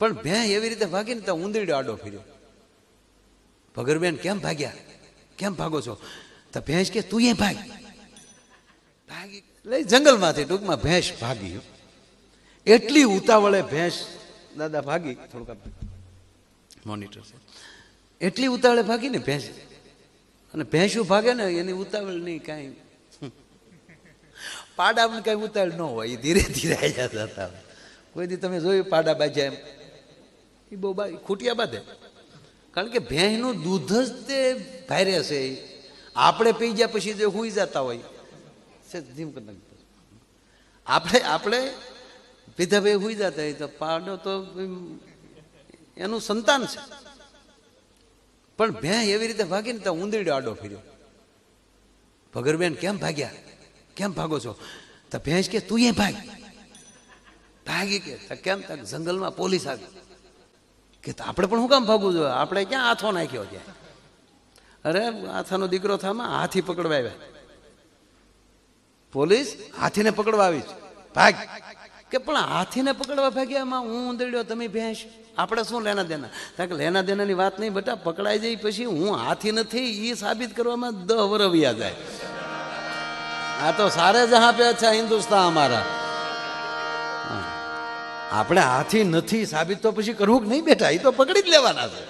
પણ ભેં એવી રીતે ભાગી ને ત્યાં ઉંદરડો આડો ફેર્યો. ભગરબેન કેમ ભાગ્યા? કેમ ભાગો છો? તો ભેંસ કે, તું એ ભાગ. ભાગી એટલે જંગલમાંથી ટૂંકમાં ભેંસ ભાગી. એટલી ઉતાવળે ભેંસ દાદા ભાગી, થોડુંક મોનિટર છે. એટલી ઉતાવળે ભાગી ને ભેંસ. અને ભેંસું ભાગે ને, એની ઉતાવળ નહીં કાંઈ પાડામાં કાંઈ ઉતાવળ ન હોય, એ ધીરે ધીરે આવ્યા જતા કોઈ દી તમે જોયું પાડા બાજ્યા એમ? એ બહુ બા ખૂટિયા બાંધે કારણ કે ભેંસનું દૂધ જ તે ભારે છે. આપણે પી ગયા પછી જે હુઈ જતા હોય ધીમ કરી આપણે આપણે પીધા ભાઈ હુઈ જતા હોય તો પાડો તો એનું સંતાન છે. પણ ભેં એવી રીતે ભાગી ને ત્યાં ઉંદરડો આડો ફર્યો. ભગરબેન કેમ ભાગ્યા? કેમ ભાગો છો? તો ભેંસ કે, તું એ ભાગ. ભાગી કે, તો કેમ? તક જંગલમાં પોલીસ આવી. કે આપણે પણ શું કામ ભાગવું જોઈએ? આપણે ક્યાં હાથો નાખ્યો છે? અરે, હાથાનો દીકરો થામાં હાથી પકડવા આવ્યા. પોલીસ હાથીને પકડવા આવી છે. ભાગ. કે પણ હાથીને પકડવા ભાગ્યા એમાં હું ઉંદરડ્યો, તમે ભેંસ. આપણે શું લેના દેના? કારણ કે લેના દેનાની વાત નહીં, બટા પકડાઈ જાય પછી હું હાથી નથી એ સાબિત કરવામાં દહ વરવ્યા જાય. આ તો સારે જહાં પે અચ્છા હિન્દુસ્તાન અમારા. હા. આપણે હાથી નથી, સાબિત તો પછી કરવું નહીં બેટા? એ તો પકડી જ લેવાના છે.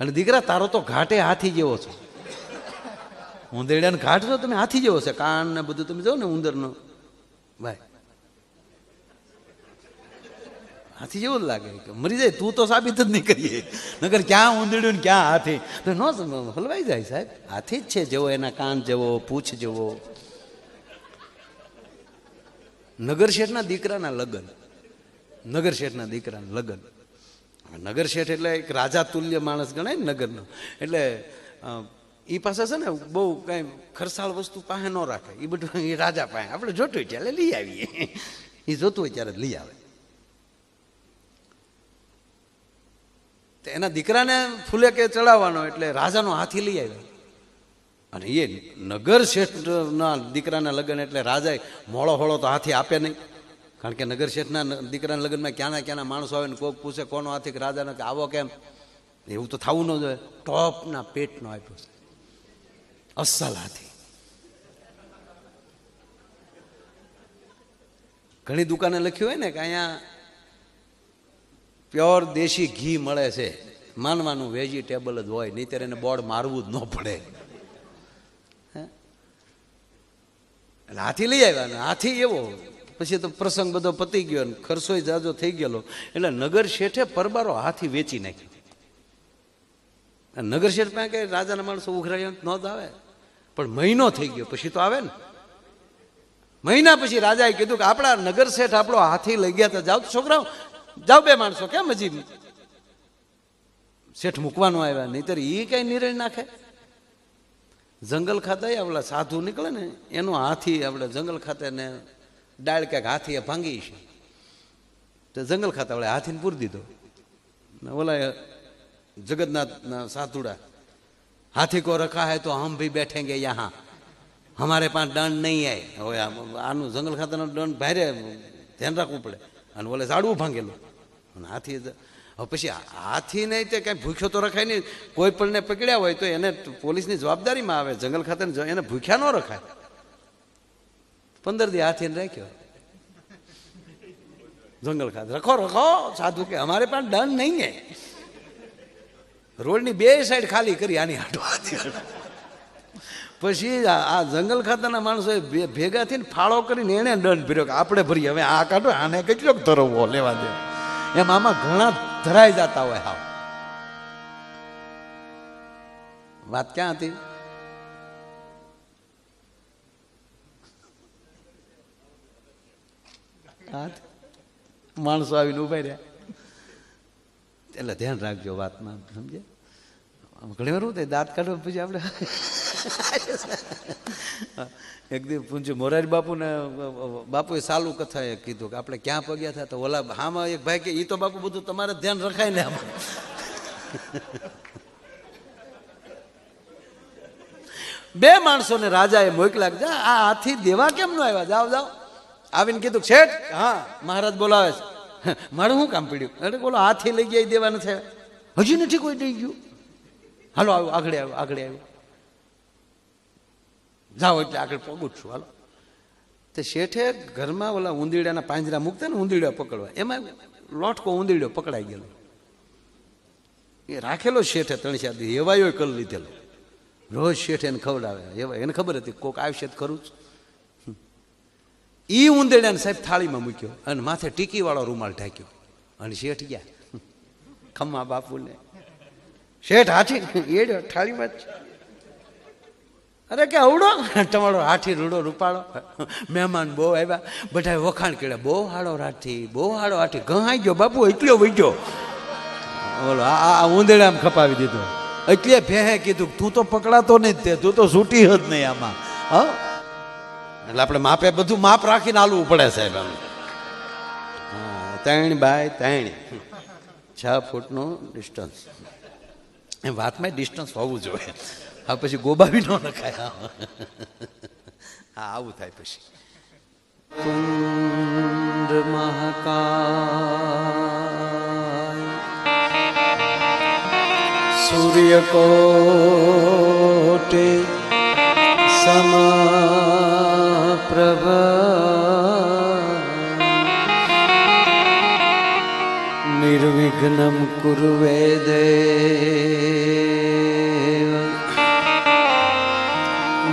અને દીકરા, તારો તો ઘાટે હાથી જેવો છે. ઉંદરડાને ઘાટ છો તમે હાથી જેવો છે. કાન ને બધું તમે જો ને ઉંદરનો. ભાઈ. હાથી જેવું જ લાગે. કે મરી જાય, તું તો સાબિત જ નહીં કરીએ. નગર ક્યાં ઊંધડ્યું ને ક્યાં હાથી? ન હલવાઈ જાય સાહેબ. હાથી જ છે જેવો, એના કાન જેવો, પૂછ જેવો. નગર શેઠના દીકરાના લગ્ન. નગર શેઠના દીકરાના લગ્ન. નગર શેઠ એટલે એક રાજા તુલ્ય માણસ ગણાય ને નગરનો. એટલે એ પાસે છે ને બહુ કાંઈ ખરસાળ વસ્તુ પાસે ન રાખે. એ બધું એ રાજા પાસે. આપણે જોતું હોય ત્યારે લઈ આવીએ. એ જોતું હોય ત્યારે લઈ આવે. એના દીકરાને ફૂલે કે ચડાવવાનો એટલે રાજાનો હાથી લઈ આવ્યો. અને એ નગર શેઠના દીકરાના લગ્ન એટલે રાજાએ મોળો હોળો તો હાથી આપે નહીં. કારણ કે નગર શેઠના દીકરાના લગ્નમાં ક્યાંના ક્યાંના માણસો આવે ને કોક પૂછે કોનો હાથી રાજાનો કે આવો કેમ? એવું તો થવું ન જોઈએ. ટોપના પેટનો આપ્યો છે. અસલ હાથી. ઘણી દુકાને લખ્યું હોય ને કે અહીંયા પ્યોર દેશી ઘી મળે છે. માનવાનું વેજીટેબલ જ હોય, નહીંતર એને બોર્ડ મારવું જ ન પડે. એટલે હાથી લઈ આવ્યા ને હાથી એવો. પછી તો પ્રસંગ બધો પતી ગયો ને ખર્ચોય જાજો થઈ ગયેલો. એટલે નગર શેઠે પરબારો હાથી વેચી નાખ્યો. નગર શેઠ પાસે કે રાજાના માણસો ઉઘરાયો ન જ આવે. પણ મહિનો થઈ ગયો, પછી તો આવે ને. મહિના પછી રાજાએ કીધું કે આપણા નગર શેઠ આપણો હાથી લઈ ગયા તા જાઓ છોકરાઓ, જાઓ બે માણસો, કેમ હજી શેઠ મૂકવાનો આવ્યા? નહીતર એ કઈ નિર્ણય નાખે. જંગલ ખાતે આપણા સાધુ નીકળે ને, એનો હાથી આપણે જંગલ ખાતે ને ડાળ ક્યાંક હાથી ભાંગી છે. તો જંગલ ખાતે આપણે હાથીને પૂરી દીધો. ને ઓલા જગન્નાથના સાધુડા, હાથી કો રખા હે તો હમ ભી બેઠેંગે યહાં. હમારે પાસે દંડ નહીં આય. હવે આનું જંગલ ખાતાનો દંડ ભારે ધ્યાન રાખવું પડે. અને ઓલે ઝાડવું ભાંગેલું. અને હાથી પછી હાથી નહીં તે કાંઈ ભૂખ્યો તો રખાય નહીં. કોઈ પણને પકડ્યા હોય તો એને પોલીસની જવાબદારીમાં આવે. જંગલ ખાતે એને ભૂખ્યા ન રખાય. પંદર દી હાથીને રાખ્યો. જંગલ ખાતે. રખો રખો, સાધુ કે અમારે પણ દંડ નહીં હે. રોડની બે સાઈડ ખાલી કરી આની હાટો હાથી પછી આ જંગલ ખાતાના માણસોએ ભેગા થઈને ફાળો કરીને એને દંડ ભર્યો કે આપણે ભરીએ. હવે આ કાઢો, આને કેટલોક ધરવો લેવા દે. એમ આમાં ઘણા ધરાઈ જતા હોય હાવ. વાત ક્યાં હતી? માણસો આવીને ઊભા રહ્યા. એટલે ધ્યાન રાખજો વાતમાં સમજે ઘણી વાર શું થાય, દાંત કાઢવા પછી આપણે એક દિવસ પૂછ્યું મોરારી બાપુને બાપુએ સાલું કથા એ કીધું કે આપણે ક્યાં પગ્યા હતા તો ઓલા હામાં એક ભાઈ કે એ તો બાપુ બધું તમારે ધ્યાન રખાય ને આમાં. બે માણસોને રાજાએ મોકલા જા, આ હાથી દેવા કેમ ન આવ્યા? જાઓ જાઓ. આવીને કીધું શેઠ, હા, મહારાજ બોલાવે છે. મારું શું કામ પડ્યું? અરે, બોલો, હાથી લઈ ગયા દેવા નથી હજી નથી કોઈ દઈ ગયું? હાલો આવ્યો આગળ આવ્યો આગળ આવ્યો જાઓ એટલે આગળ પગું છું હાલો. તે શેઠે ઘરમાં ઓલા ઉંદીડાના પાંજરા મૂકતા ને ઉંદીડા પકડવા. એમાં લોટકો ઉંદીડો પકડાઈ ગયેલો. એ રાખેલો શેઠે ત્રણ ચાર દિવસ, એવાયો કરી લીધેલો. રોજ શેઠ એને ખવડાવે. એવા એને ખબર હતી કોક આવશે તો ખરું જ. ઈ ઉંદેડાને સાહેબ થાળીમાં મૂક્યો અને માથે ટીકીવાળો રૂમાલ ઢાંક્યો. અને શેઠ ગયા. ખમ્મા બાપુને. શેઠ હાથી એડ્યો, થાળીમાં જ. અરે કે અવડો તમારો હાથી રૂડો રૂપાળો. મહેમાન બહુ આવ્યા. બધા વખાણ કર્યા. બહુ હાડો હાથી, બહુ હાડો હાથી. આઈ ગયો. બાપુ, એટલો વૈજો ઓલો, આ ઉંદરડામાં ખપાવી દીધો. એટલે ભેહે કીધું તું તો પકડાતો નહીં તે, તું તો છૂટી જ નહીં આમાં. હ? એટલે આપણે માપે બધું માપ રાખીને હાલવું પડે સાહેબ આમ ત્રણ બાય ત્રણ. છ ફૂટનું ડિસ્ટન્સ એ વાતમાં ડિસ્ટન્સ હોવું જોઈએ. હા, પછી ગોબાવી ન નખાય. હા આવું થાય પછી. કુંડ મહાકાય. સૂર્યકોટે સમપ્રભ. નિર્વિઘ્નમ કુર્વે દેવ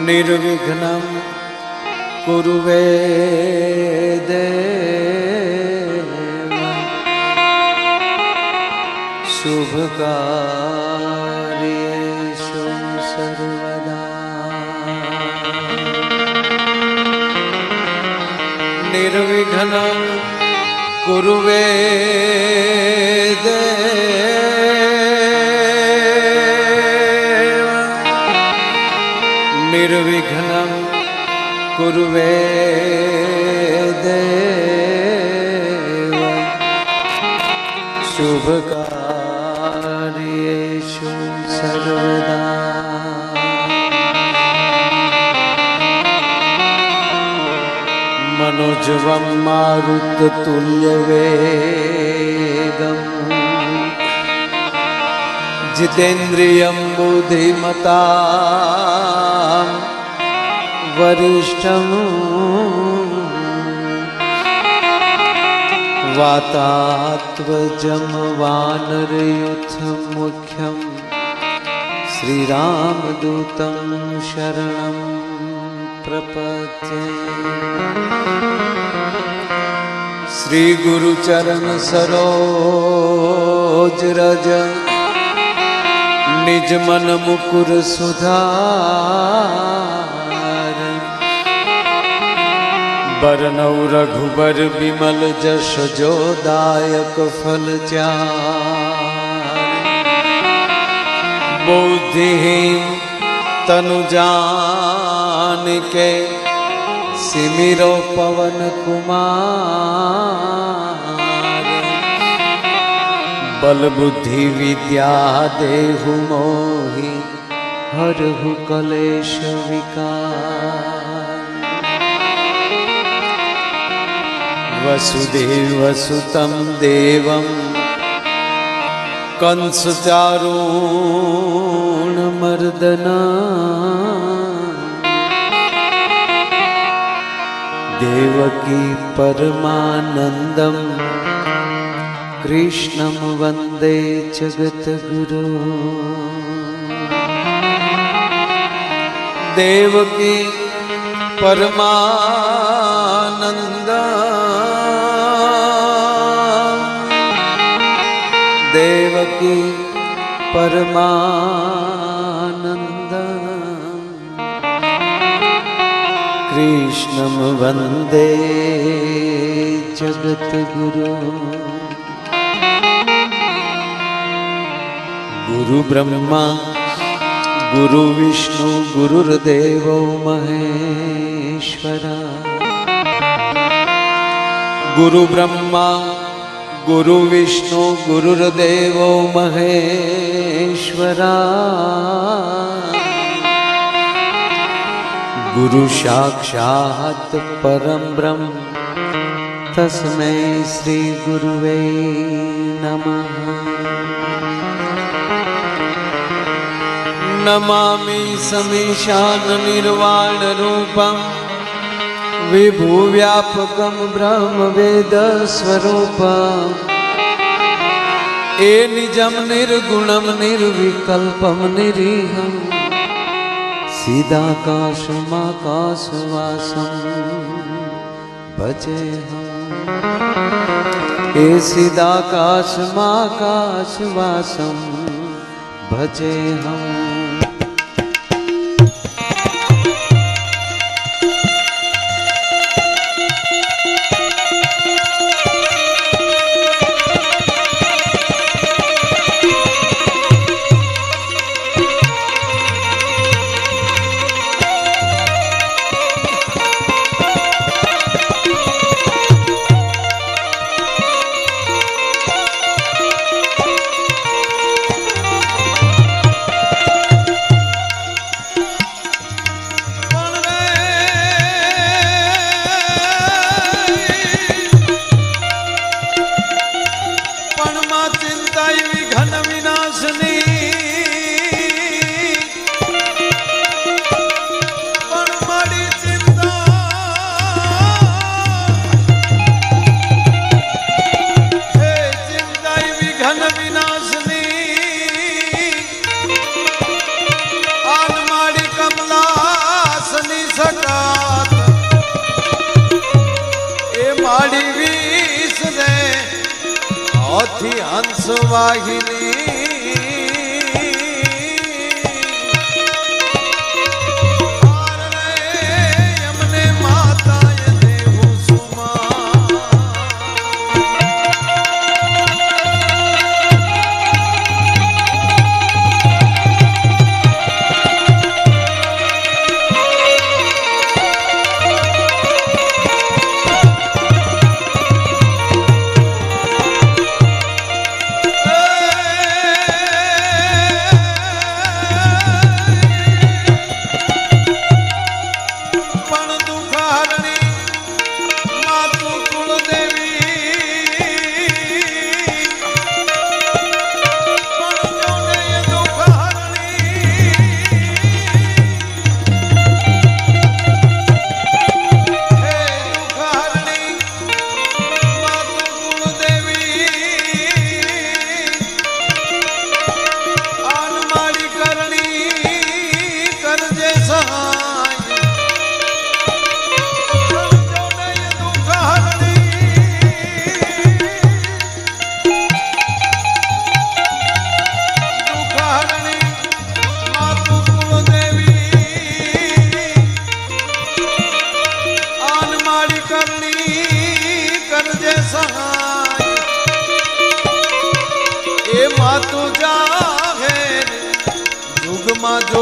નિર્વિઘ્નમ કુર્વે દેવ શુભ કાર્યેષુ સર્વદા નિર્વિઘ્ન કુર્વે નિર્વિઘ્નમ કુરવે દેવ શુભ કાર્યેશુ સર્વદા મનોજવમ મારુત તુલ્ય વે जितेन्द्रियं बुद्धिमतां वरिष्ठम् वातात्वजं वानरयुथमुख्यं श्रीरामदूतं शरणं प्रपद्ये श्रीगुरुचरण सरोज रज निज मन मुकुर सुधार बरनौ रघुबर विमल जश जो दायक फल बुद्धिहीन तनु जान के सिमिरो पवन कुमार બલબુદ્ધિ વિદ્યા દેહુ મોહી હરહુ કલેશ વિકાર. વસુદેવ સુતમ દેવમ, કંસ ચારુણ મર્દના. દેવકી પરમાનંદમ कृष्णं वन्दे जगद्गुरु देवकी परमानन्द देवकी परमानन्द कृष्णं वन्दे जगद्गुरु ગુરુ બ્રહ્મા, ગુરુ વિષ્ણુ, ગુરુર્દેવ મહેશ્વરા. ગુરુ બ્રહ્મા, ગુરુ વિષ્ણુ, ગુરુર્દેવ મહેશ્વરા. ગુરુ સાક્ષાત પરમ બ્રહ્મ, તસ્મૈ શ્રી ગુરુવે નમઃ. નમામિ સમીશાન નિર્વાણ રૂપમ વિભુવ્યાપકમ બ્રહ્મવેદ સ્વરૂપમ એ નિજમ નિર્ગુણમ નિર્વિકલ્પમ નિરીહમ સીદાકાશમાકાશવાસમ ભજે હમ એ સીદાકાશમાકાશવાસમ ભજે હમ Hey.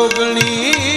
जोगणी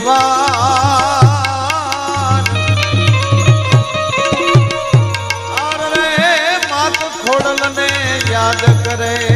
ભગવાન. અરે માત ખોડલને યાદ કરે.